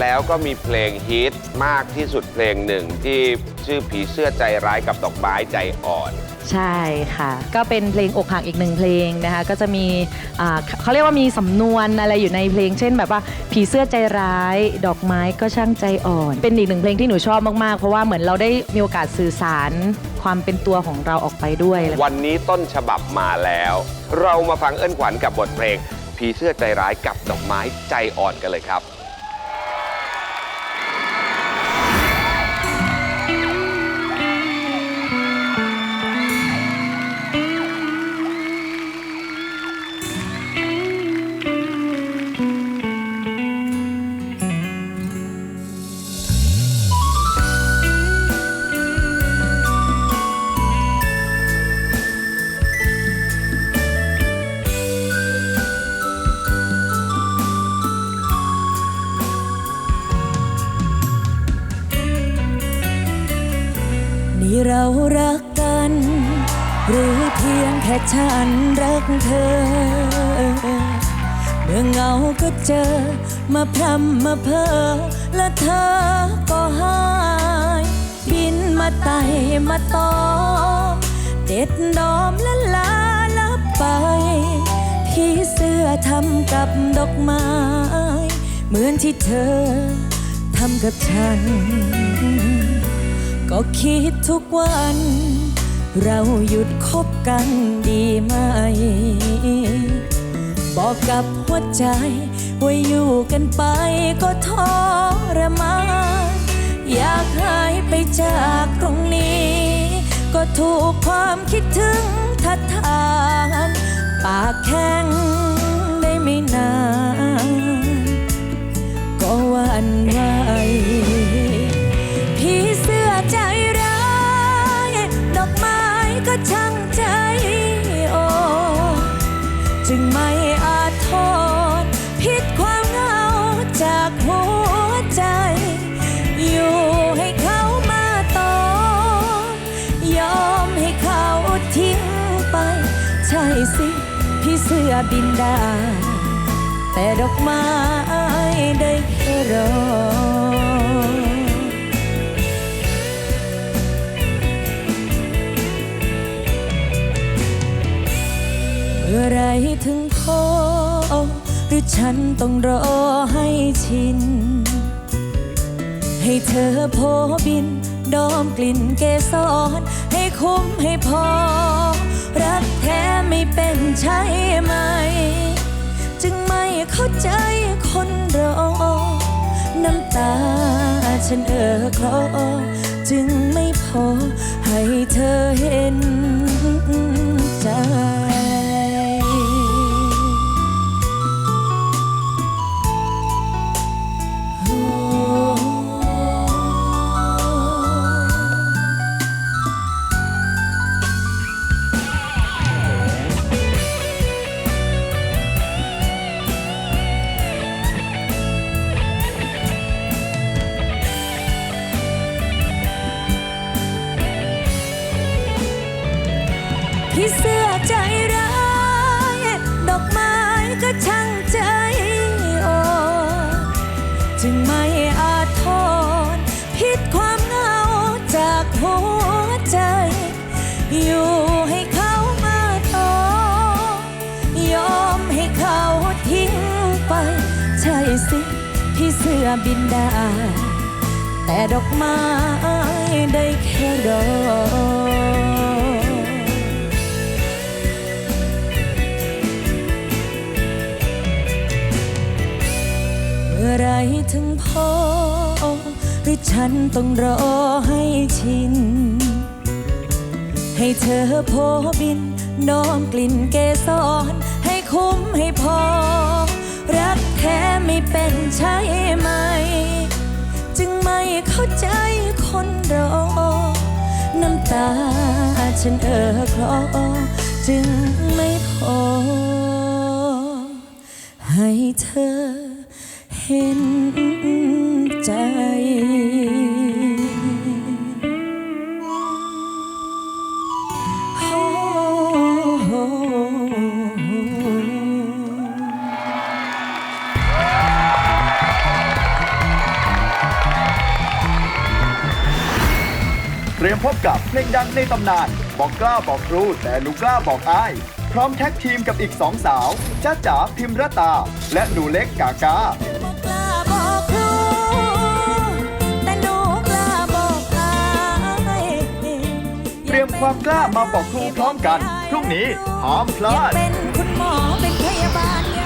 แล้วก็มีเพลงฮิตมากที่สุดเพลงหนึ่งที่ชื่อผีเสื้อใจร้ายกับดอกไม้ใจอ่อน ใช่ค่ะ ก็เป็นเพลงอกหักอีกหนึ่งเพลงนะคะ ก็จะมีอ่าเขาเรียกว่ามีสำนวนอะไรอยู่ในเพลง เช่นแบบว่าผีเสื้อใจร้าย ดอกไม้ก็ช่างใจอ่อน เป็นอีกหนึ่งเพลงที่หนูชอบมากๆ เพราะว่าเหมือนเราได้มีโอกาสสื่อสารความเป็นตัวของเราออกไปด้วยวันนี้ต้นฉบับมาแล้ว เรามาฟังเอิ้นขวัญกับบทเพลง ผีเสื้อใจร้ายกับดอกไม้ใจอ่อนกันเลยครับ เรารักกัน หรือเพียงแค่ฉันรักเธอ เมื่อเหงาก็เจอ มาพรำมาเพ้อและเธอก็หาย บินมาไต่มาตอม เด็ดดอมละลาลับไป พี่เสื้อทำกับดอกไม้ เหมือนที่เธอทำกับฉัน ก็คิดทุกวัน เราหยุดคบกันดีไหม บอกกับหัวใจว่าอยู่กันไปก็ทรมานอยากหายไปจากตรงนี้ ก็ถูกความคิดถึงทัดทาน ปากแข็งได้ไม่นาน ก็วันวัน ใจอ่อนจึงไม่อาจโทนพิษความเหงาจากหัวใจ อยู่ให้เขามาต่อยอมให้เขาทิ้งไป ใช่สิ พี่เสื้อบินได้แต่ดอกไม้ได้แค่รอ รือฉันต้องรอให้ชิน ให้เธอโพบิน ดอมกลิ่นเกสรให้คุ้มให้พอ รักแท้ไม่เป็นใช่ไหม จึงไม่เข้าใจคนรอ น้ำตาฉันเออคลอจึงไม่พอให้เธอเห็น ใจพี่เสื้อใจร้าย ดอกไม้ก็ช่างใจอ่อจึงไม่อาจทนพิษความเหงาจากหัวใจ อยู่ให้เขามาต่อยอมให้เขาทิ้งไป ใช่สิพี่เสื้อบินได้แต่ดอกไม้ได้แค่รอ ถึงพอหรือฉันต้องรอให้ชิน ให้เธอโพบิน น้อมกลิ่นเกสรให้คุ้มให้พอ รักแท้ไม่เป็นใช่ไหม จึงไม่เข้าใจคนรอ น้ำตาฉันเออคลอจึงไม่พอ ให้เธอ เห็นใจ เตรียมพบกับเพลงดังในตำนาน บอกกล้าบอกครูแต่หนูกล้าบอกอาย พร้อมแท็กทีมกับอีกสองสาวจ้าจ๋าพิมรตา และหนูเล็กกากา ความกล้ามาบอกครูพร้อมกัน พรุ่งนี้ห้ามพลาด อยากเป็นคุณหมอเป็นพยาบาล